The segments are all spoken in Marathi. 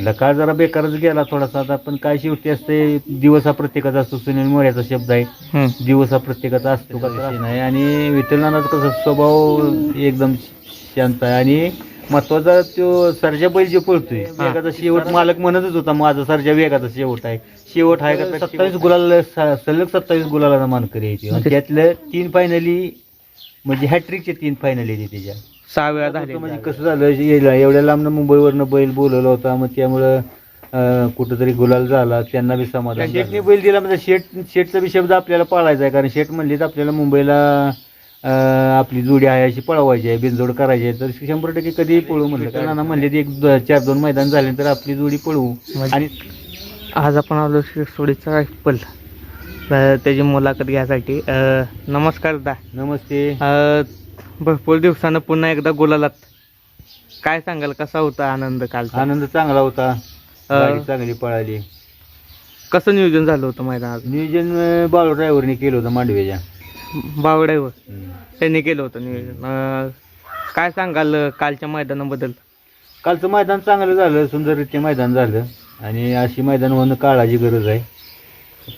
मधला काळ जरा बेकारच गेला थोडासा. आता पण काय शेवटी असते दिवस हा प्रत्येकाचा असतो सुनील मोऱ्याचा शब्द आहे. हम्म. दिवस हा प्रत्येकाचा असतो का तर नाही आणि विठ्ठलनाथाचा कसा स्वभाव एकदम शांत आहे. आणि महत्त्वाचा तो सरजा बैल जे पळतोय वेगाचा शेवट मालक म्हणतच होता माझा सरजा वेगाचा शेवट आहे. शेवट आहे का सत्तावीस गुलाल सलग सत्तावीस गुलाला मानकरी आहे ती. आणि त्यातलं तीन फायनली म्हणजे हॅट्रिकचे तीन फायनली आहे त्याच्या. सहा वेळा झाले म्हणजे कसं झालं यायला एवढ्या लांबनं मुंबईवरनं बैल बोलवला होता मग त्यामुळं कुठंतरी गुलाल झाला त्यांना बी समाधान शेटने बैल दिला म्हणजे शेट शेटचा बी शब्द आपल्याला पाळायचा आहे कारण शेट म्हणले तर आपल्याला मुंबईला आपली जोडी आहे अशी पळवायची आहे बिनजोड करायची आहे. तर शंभर टक्के कधीही पळू म्हणलं. कारण नाना म्हणले एक चार दोन मैदान झाले तर आपली जोडी पळवू. म्हणजे- आणि आज आपण आलो शिरसोडीचा रायफल. त्याची मुलाखत घ्यायसाठी. अं, नमस्कार दा. नमस्ते. भरपूर दिवसानं पुन्हा एकदा गुलालात. काय सांगाल कसा होता आनंद कालचा? आनंद चांगला होता. गाडी चांगली पळाली. कसं नियोजन झालं होतं मैदानात? नियोजन बाळू ड्रायव्हरने केलं होतं मांडवेच्या बावड्यावर हम्म. त्यांनी केलं होतं नियोजन. अं, काय सांगाल अं, कालच्या मैदानाबद्दल? कालचं मैदान चांगलं झालं सुंदररीत्या मैदान झालं. आणि अशी मैदान होणं काळाची गरज आहे.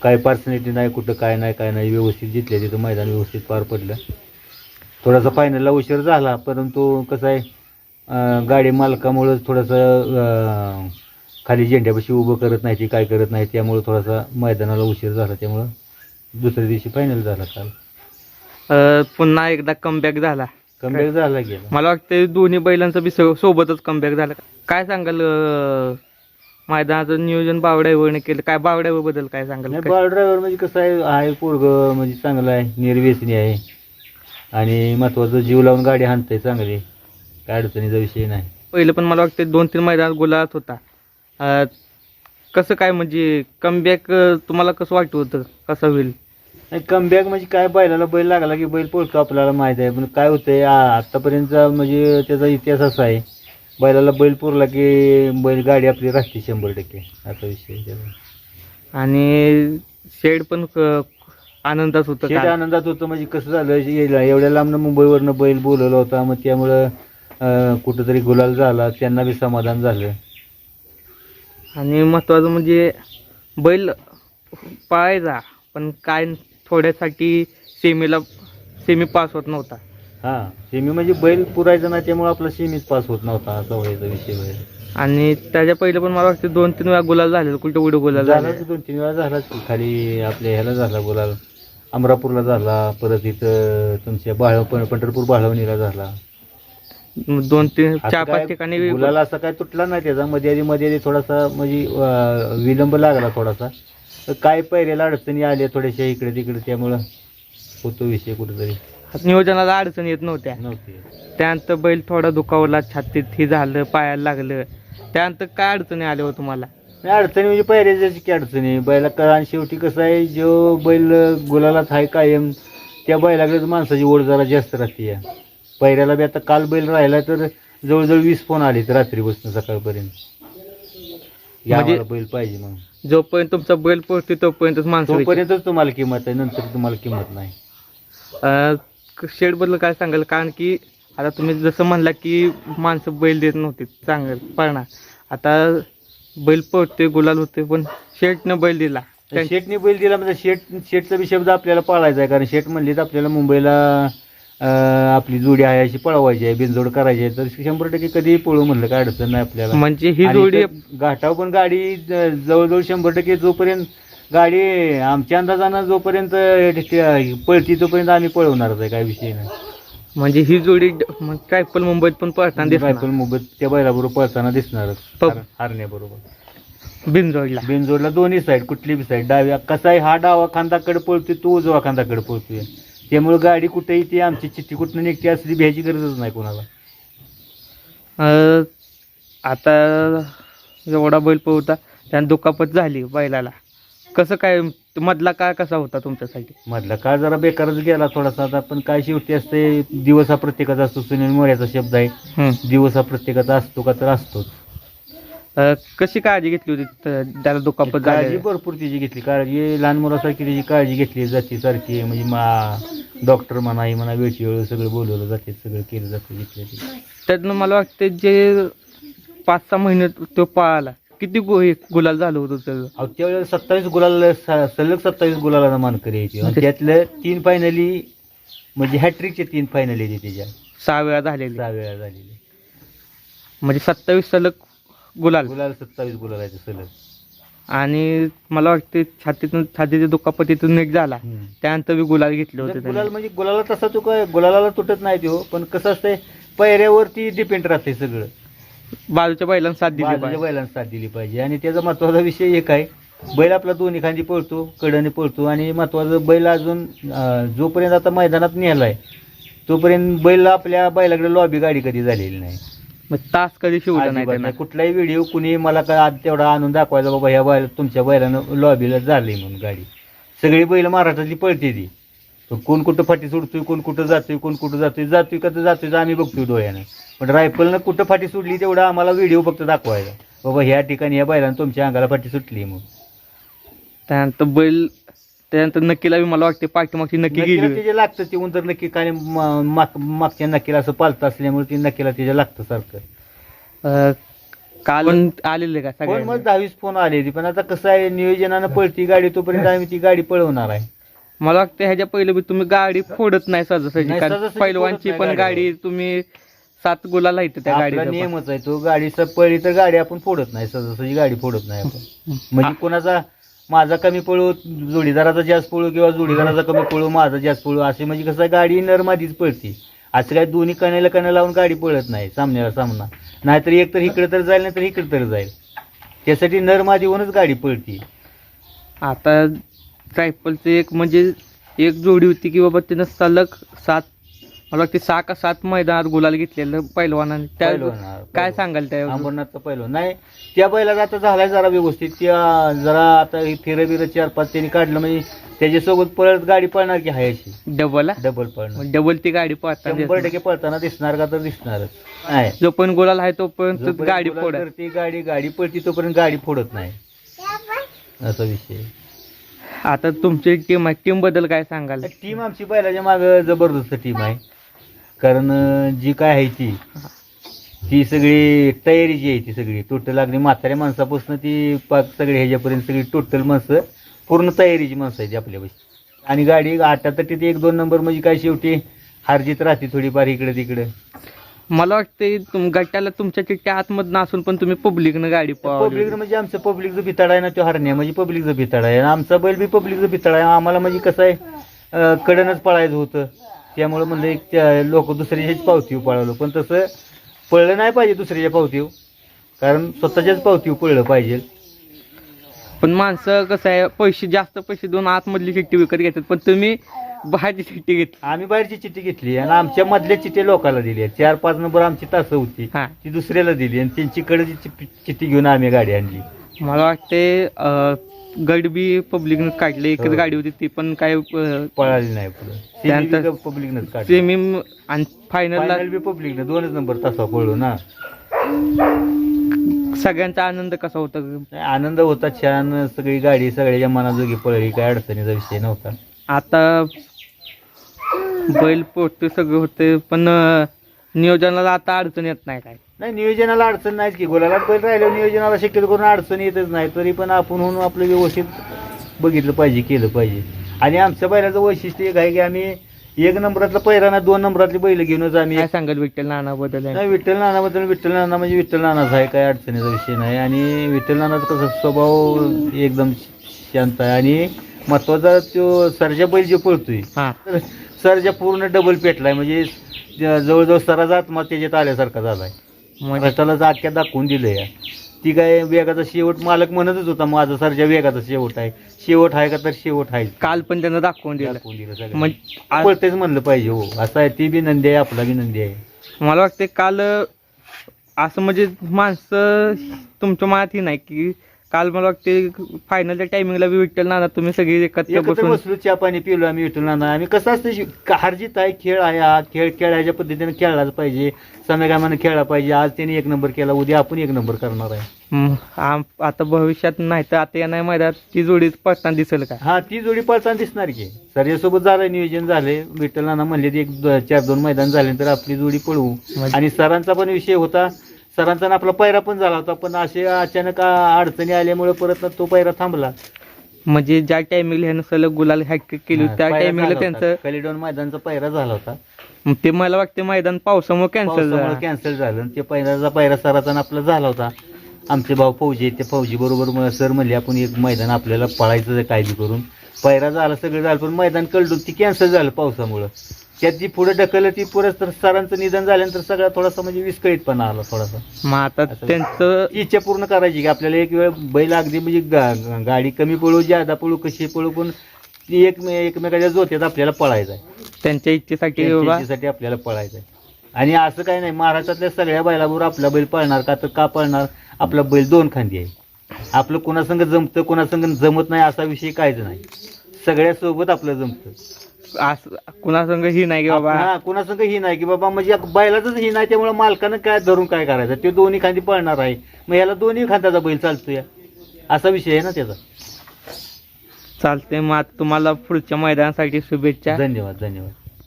काय पर्सनॅलिटी नाही कुठं काय नाही काय नाही व्यवस्थित जितले तिथं मैदान व्यवस्थित पार पडलं. थोडासा फायनलला उशीर झाला परंतु कसं आहे गाडी मालकामुळं थोडंसं खाली झेंड्यापाशी उभं करत नाही ती काय करत नाही त्यामुळं थोडासा मैदानाला उशीर झाला त्यामुळं दुसऱ्या दिवशी फायनल झाला काल. अं, पुन्हा एकदा कमबॅक झाला. कमबॅक झाला गेला मला वाटतं दोन्ही बैलांचं बी सो- सोबतच कमबॅक झालं. काय सांगाल अं, मैदानाचं नियोजन बावड्यावरने केलं? काय बावड्यावर बद्दल काय सांगाल? नाही बाळ ड्रायव्हर म्हणजे कसं आहे आहे पोरग म्हणजे चांगलं आहे निर्व्यसनी आहे. आणि महत्वाचं जीव लावून गाडी हाणतंय चांगली. काय अडचणीचा विषय नाही. पहिलं पण मला वाटतं दोन तीन मैदानात गुलाबात होता. अं, कसं काय म्हणजे कमबॅक तुम्हाला कसं वाटत होतं? कसं होईल? नाही कमबॅक म्हणजे काय बैलाला बैल लागला की बैल पळतो आपल्याला माहीत आहे. पण काय होतंय आ- आत्तापर्यंतचा म्हणजे त्याचा इतिहास असा आहे. बैलाला बैल पुरला की बैल गाडी आपली राहते शंभर टक्के. असा विषय आहे त्याचा. आणि शेड पण क- आनंदात होतं शेट. आनंदात होतं म्हणजे कसं झालं? यायला एवढ्या लांबनं मुंबईवरनं बैल बोलवला होता. मग त्यामुळं अं, कुठंतरी गुलाल झाला. त्यांना बी समाधान झालं. आणि महत्वाचं म्हणजे बैल पाळायचा पण काय थोड्यासाठी सेमीला सेमी पास होत नव्हता. हा सेमी म्हणजे बैल पुरायचा नाही त्यामुळे आपला सेमीच पास होत नव्हता असा व्हायचा विषय व्हायचा आणि त्याच्या पहिलं पण मला वाटतं दोन तीन वेळा गुलाल झाले कुठे उडे गुलाल झाला झाले दोन तीन वेळा झाला खाली आपल्या ह्याला झाला गुलाल. अमरापूरला झाला परत इथं तुमच्या बाळ पंढरपूर बाळवणीला झाला. दोन तीन असं चार काय पाच ठिकाणी गुलाल असा काय तुटला नाही त्याचा मध्ये आधी मध्ये आधी थोडासा म्हणजे अं, विलंब लागला थोडासा. तर काय पहिल्याला अडचणी आल्या थोड्याशा इकडे तिकडे त्यामुळं होतो विषय कुठेतरी. नियोजनाला अडचण येत नव्हत्या. नव्हते. त्यानंतर बैल थोडा दुखावला छातीत हे झालं पायाला लागलं. त्यानंतर काय अडचणी आल्या हो तुम्हाला? अडचणी म्हणजे पहिल्याची की अडचणी. बैला क- आणि शेवटी कसं आहे जो बैल गुलालात आहे कायम त्या बैलाकडे माणसाची ओढ जरा जास्त राहते. या पहिल्याला बी आता काल बैल राहिला तर जवळजवळ वीस फोन आले तर रात्रीपासून सकाळपर्यंत. या म्हणजे- आम्हाला बैल पाहिजे मग जोपर्यंत तुमचा बैल पोहोचते तोपर्यंतच माणसं तोपर्यंतच तुम्हाला किंमत आहे नंतर तुम्हाला किंमत नाही. शेडबद्दल काय सांगाल? कारण की आता तुम्ही जसं म्हणला की माणसं बैल देत नव्हते चांगलं पळणार. आता बैल पळते गुलाल होते पण शेटनं बैल दिला. त्या- शेटने बैल दिला म्हणजे शेट शेटचा बी शब्द आपल्याला पाळायचा आहे कारण शेट म्हणले तर आपल्याला मुंबईला अं, आपली जोडी आहे अशी पळवायची आहे बिनजोड करायची आहे तर शंभर टक्के कधीही पळू म्हणलं काय अडचण नाही आपल्याला. म्हणजे ही आणि जोडी इथं घाटावर पण गाडी ज- जवळजवळ शंभर टक्के जोपर्यंत गाडी आमच्या अंदाजानं जोपर्यंत पळती तोपर्यंत आम्ही पळवणारच आहे काय विषय नाही. म्हणजे ही जोडी ट्रायपल मुंबईत पण पळताना दिसणार. रायफल मुंबईत त्या बैलाबरोबर पळताना दिसणारच हार- हारण्याबरोबर. बिनजोडला. बिनजोडला दोन्ही साईड कुठली बी साईड डाव्या कसा हा डावा खांदाकडे पळतोय तो उजवा खांदाकडे पळतोय. त्यामुळे गाडी कुठेही ती आमची चिठ्ठी कुठनं निघते असली भ्यायची गरजच नाही कोणाला. अं, आता एवढा बैल पळवता त्यानं दुखापत झाली बैलाला. कसं काय मधला काळ कसा होता तुमच्यासाठी? मधला काळ जरा बेकारच गेला थोडासा. आता पण काय शेवटी असते दिवस हा प्रत्येकाचा असतो सुनील मोऱ्याचा शब्द आहे. दिवस हा प्रत्येकाचा असतो का तर असतोच. अं, कशी काळजी घेतली होती त- त्याला दुखापत काळजी झाली? भरपूर तिची घेतली. काळजी लहान मुलासारखी तिची काळजी घेतली जाते सारखी. म्हणजे मा डॉक्टर म्हणा ही म्हणा वेळची वेळ सगळं बोलवलं जाते सगळं केलं जातं घेतलं त्यातनं मला वाटतं जे पाच सहा महिने तो पळाला किती गु- हे गुलाल झालं होतं त्याचं? अहो त्यावेळेला सत्तावीस गुलाल स- सलग सत्तावीस गुलाला मानकरी यायची आणि त्यातलं तीन फायनली म्हणजे हॅट्रिकचे तीन फायनल येते त्याच्या सहा वेळा झालेली. सहा वेळा झालेली. म्हणजे सत्तावीस सलग गुलाल. गुलाल सत्तावीस गुलालाचे सलग. आणि मला वाटते छातीतून छातीच्या दुखापतीतून एक झाला. हम्म. त्यानंतर बी गुलाल घेतले होते गुलाल त्यांनी. म्हणजे गुलाला तसा तो काय गुलाला तुटत नाही तो. पण कसं असतंय पैऱ्यावरती डिपेंड राहते सगळं. बाजूच्या बैलांना साथ दिली बाजूच्या पाहिजे. बैलांना साथ दिली पाहिजे. आणि त्याचा महत्त्वाचा विषय एक आहे. बैल आपला दोन्ही खांदी पळतो कडने पळतो. आणि महत्वाचं बैल अजून अं, जोपर्यंत आता मैदानात नेलाय तोपर्यंत बैल आपल्या बैलाकडे लॉबी गाडी कधी झालेली नाही. मग तास कधी शिवला नाही अजिबात त्यांना? नाही. कुठलाही व्हिडिओ कुणी मला काय आज तेवढा आणून दाखवायचा बाबा ह्या बैल तुमच्या बैलानं लॉबीला झाली म्हणून गाडी. सगळी बैल महाराष्ट्रातली पळते ती. पण कोण कुठं फाटी सोडतोय कोण कुठं जातोय कोण कुठं जातोय जातोय का तर जातोय तर आम्ही बघतोय डोळ्यानं. पण रायफलनं कुठं फाटी सुटली तेवढा आम्हाला व्हिडिओ फक्त दाखवायचा बाबा ह्या ठिकाणी ह्या बैलानं तुमच्या अंगाला फाटी सुटली म्हणून. त्यानंतर बैल त्यानंतर नक्कीला बी मला वाटते पाठीमागची नक्की नक्कीला गेली. त्याचे लागतं ते उंदर नक्की काय माग- मागच्या नक्कीला असं पालतं असल्यामुळे ते नक्कीला त्याच्या लागतं सारखं. अं, काल आलेले का फोन मग सगळ्यांना दहावीस फोन आले पण आता कसं आहे नियोजनानं पळती गाडी तोपर्यंत आम्ही ती गाडी पळवणार आहे. मला वाटतं ह्याच्या पहिले बी तुम्ही गाडी फोडत नाही सहजासहजी नाही, कारण सहजासहजी पैलवानची पण गाडी तुम्ही सात गुलाला येते त्या आपला गाडीचा नियमच आहे तो गाडी स- पळली तर गाडी आपण फोडत नाही सहजासहजी गाडी फोडत नाही आपण. म्हणजे कोणाचा माझा कमी पळू जोडीदाराचा जास्त पळू किंवा जोडीदाराचा कमी पळू माझा जास्त पळू असे म्हणजे कसं आहे, गाडी नरमादीच पळते. असं काय दोन्ही कण्याला कण्या लावून गाडी पळत नाही सामन्याला सामना. नाहीतर एक तर इकडे तर जाईल नाही तर इकडे तर जाईल. त्यासाठी नरमादी होऊनच गाडी पळते. आता रायफलचं एक म्हणजे एक जोडी होती की बाबा त्यानं सलग सात मला वाटते सहा का सात मैदानात गुलाल घेतलेलं पैलवानाने. त्या पहिलवान, काय. सांगाल त्या अंबरनाथचा पहिलं नाही त्या बैलाचा आता झालाय जरा व्यवस्थित. त्या जरा आता फिरं बिरं चार पाच त्यांनी काढलं म्हणजे त्याच्यासोबत परत गाडी पळणार की हाय अशी? डबल डबल पळणार. डबल ती गाडी शंभर टक्के पळताना दिसणार का तर दिसणारच. नाही. जो पण गुलाल आहे तोपर्यंत जोपर्यंत गाडी फोडा. करते, गाडी गाडी पळती तोपर्यंत गाडी फोडत नाही. असा विषय आता तुमची टीम आहे. टीमबद्दल काय सांगाल? टीम आमची बैलाच्या माग जबरदस्त टीम आहे. कारण जी काय आहे ती ती सगळी तयारीची आहे ती सगळी टोटल अगदी म्हाताऱ्या माणसापासून ती पाक सगळी ह्याच्यापर्यंत सगळी टोटल माणसं पूर्ण तयारीची माणसं आहेत आपल्यापाशी. आणि गाडी आटातटीत एक दोन नंबर म्हणजे काय शेवटी हारजीत राहते थोडीफार इकडे तिकडे. मला वाटते तुम गटाला तुमच्या चिठ्ठ्या आतमधनं असून पण तुम्ही पब्लिकनं गाडी पब्लिक. म्हणजे आमचं पब्लिकचं भिताड आहे ना तो हरण्या म्हणजे पब्लिकचं भिताड आहे. आणि आमचा बैल बी पब्लिकचं भिताड आहे. आम्हाला म्हणजे कसं आहे अं, कडनच पळायचं होतं. त्यामुळे म्हणलं एक लोक दुसऱ्याच्याच पावतीव पळवलं पण तसं पळलं नाही पाहिजे दुसऱ्याच्या पावतीव कारण स्वतःच्याच पावतीव पळलं पाहिजे. पण माणसं कसं आहे पैसे जास्त पैसे देऊन आतमधली चिठ्ठी विकत घेतात. पण तुम्ही बाहेरची चिठ्ठी घेतली. आम्ही बाहेरची चिठ्ठी घेतली आणि आमच्या मधल्या चिठ्ठी लोकाला दिली. चार पाच नंबर आमची तासं होती. हा. ती दुसऱ्याला दिली आणि त्यांची कडची चिठ्ठी चिठ्ठी घेऊन आम्ही गाडी आणली. मला वाटते अं, गड बी पब्लिकनं काढले. एकच हो. गाडी होती ती पण काय पळाली नाही पुढे. त्यानंतर पब्लिकनंच काढली. सेमी आणि फायनलला फायनल बी पब्लिकनं दोनच नंबर तासा पळलो ना. सगळ्यांचा आनंद कसा होता? आनंद होता छान. सगळी गाडी सगळ्याच्या मनाजोगी पळली. काय अडचणीचा विषय नव्हता. आता बैल पोटते सगळं होते पण नियोजनाला आता अडचण येत नाही काय. नाही नियोजनाला अडचण नाहीच की गोलाला बैल राहिलं नियोजनाला शक्यतो करून अडचण येतच नाही तरी पण आपण होऊन आपलं व्यवस्थित बघितलं पाहिजे केलं पाहिजे. आणि आमच्या बैलाचं वैशिष्ट्य एक आहे की आम्ही एक नंबरातला पहिला ना दोन नंबरातली बैल घेऊनच आम्ही काय सांगाल विठ्ठल नाना बद्दल? नाही विठ्ठल नानाबद्दल विठ्ठल नाना म्हणजे विठ्ठल नानाच आहे काय अडचणीचा विषय नाही. आणि विठ्ठल नानाचा कसा स्वभाव एकदम शांत आहे. आणि महत्त्वाचा तो सरजा बैल जे पळतोय हा. तर सरजा पूर्ण डबल पेटलाय. म्हणजे जवळजवळ सराचा आत्मा त्याच्यात आल्यासारखा झालाय. म्हणजे? रस्त्याला जाक्या दाखवून दिलंय. ती काय वेगाचा शेवट मालक म्हणतच होता माझा सरजा वेगाचा शेवट आहे. शेवट आहे का तर शेवट आहे. काल पण त्यानं दाखवून दिलं. दाखवून दिलं सगळं म्हणजे आ- पळतेच म्हणलं पाहिजे हो. असं आहे ती बी नंदी आहे आपला बी नंदी आहे. मला वाटते काल असं म्हणजे माणसं तुमच्या मनात ही नाही की काल मला वाटते फायनलच्या टायमिंगला बी विठ्ठल नाना तुम्ही सगळी एकत्र एकत्र बसून बसलो चहा पाणी पिलो आम्ही विठ्ठल नाना. आम्ही कसं असतं शि- का- हारजीत आहे खेळ आहे हा खेळ खेळायच्या पद्धतीने खेळलाच पाहिजे. समेगामाने खेळला पाहिजे. आज त्याने एक नंबर केला उद्या आपण एक नंबर करणार आहे. हम्म, आम- आता भविष्यात नाही तर आता येणार मैदानात ती जोडी पडताना दिसेल का? हा ती जोडी पळताना दिसणार की. सर्यासोबत झालं नियोजन झाले विठ्ठल नाना म्हणले ते एक दो- चार दोन मैदान झाले तर आपली जोडी पळवू. म्हणजे- आणि सरांचा पण विषय होता सरांचा आणि आपला पैरा पण झाला होता पण असे अचानक आ- अडचणी आल्यामुळे परत तो पैरा थांबला. म्हणजे ज्या टायमिंगला ह्यानं सलग गुलाल हॅक केली होती, त्या टायमिंगला. त्यांचं कलिडॉन मैदानचा पैरा झाला होता. मग ते मला वाटते मैदान पावसामुळे कॅन्सल झालं. कॅन्सल झालं आणि ते पैराचा पैरा सराचा आणि आपला झाला होता. आमचे भाऊ फौजी आहेत, ते फौजी बरोबर सर म्हणले आपण एक मैदान आपल्याला पळायचं आहे कायदे करून. पैरा झाला सगळं झालं पण मैदान कळडून ती कॅन्सल झालं पावसामुळं. त्यात जी पुढे ढकललं ती परत तर सरांचं निधन झाल्यानंतर सगळा थोडासा म्हणजे विस्कळीतपणा आला थोडासा. मग आता असं- त्यांचं इच्छा पूर्ण करायची की आपल्याला एक वेळ बैल अगदी म्हणजे गा- गाडी कमी पळू जादा पळू कशी पळू पण ती एक एकमेकाच्या जोत्यात आपल्याला पळायचं आहे त्यांच्या इच्छेसाठी बाबा त्यांच्यासाठी आपल्याला पळायचं आहे आणि असं काही नाही महाराष्ट्रातल्या सगळ्या बैलाबरोबर आपला बैल पळणार का तर का पळणार? आपला बैल दोन खांदी आहे. आपलं कोणासंग जमतं कोणासंग जमत नाही असा विषय काहीच नाही. सगळ्या सोबत आपलं जमतं. कुणासंग ही नाही की बाबा हा कुणासंग ही नाही की बाबा म्हणजे बैलाच ही नाही त्यामुळे मालकानं काय धरून काय करायचं? ते दोन्ही खांदी पळणार आहे. मग याला दोन्ही खांद्याचा बैल चालतोय. असा विषय आहे ना त्याचा. चालते मग आता तुम्हाला पुढच्या मैदानासाठी शुभेच्छा. धन्यवाद धन्यवाद.